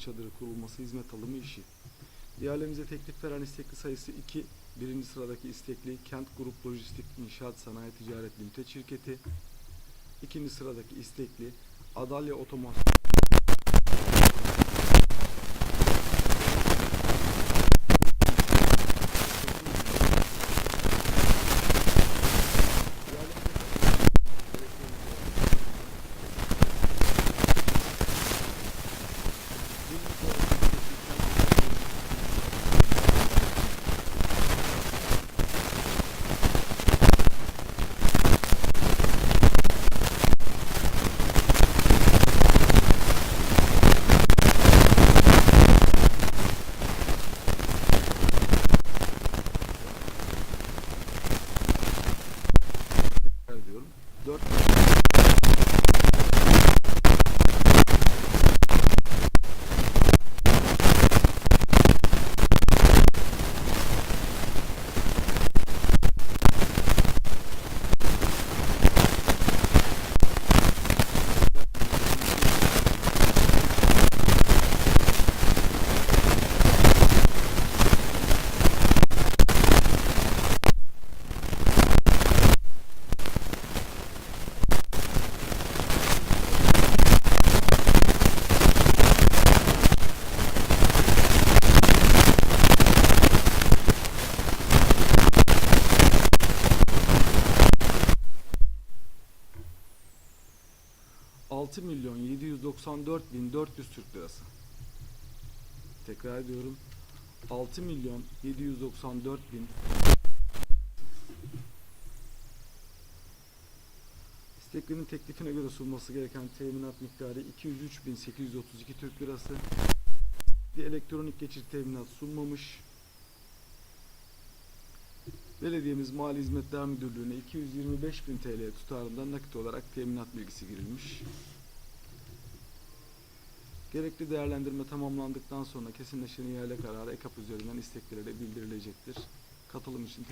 esaslı hizmet alımı işi. İhalemize teklif veren istekli sayısı 2. Birinci sıradaki istekli Kent Grup Lojistik İnşaat Sanayi Ticaret Limited şirketi. İkinci sıradaki istekli Adalya Otomasyon dört 6 milyon 794 bin 400 Türk lirası. Tekrar ediyorum. 6 milyon 794 bin İsteklinin teklifine göre sunması gereken teminat miktarı 203.832 Türk Lirası. Bir elektronik geçiş teminat sunmamış. Belediyemiz Mali Hizmetler Müdürlüğü'ne 225.000 TL tutarında nakit olarak teminat bilgisi girilmiş. Gerekli değerlendirme tamamlandıktan sonra kesinleşen ihale kararı EKAP üzerinden isteklilere bildirilecektir. Katılım için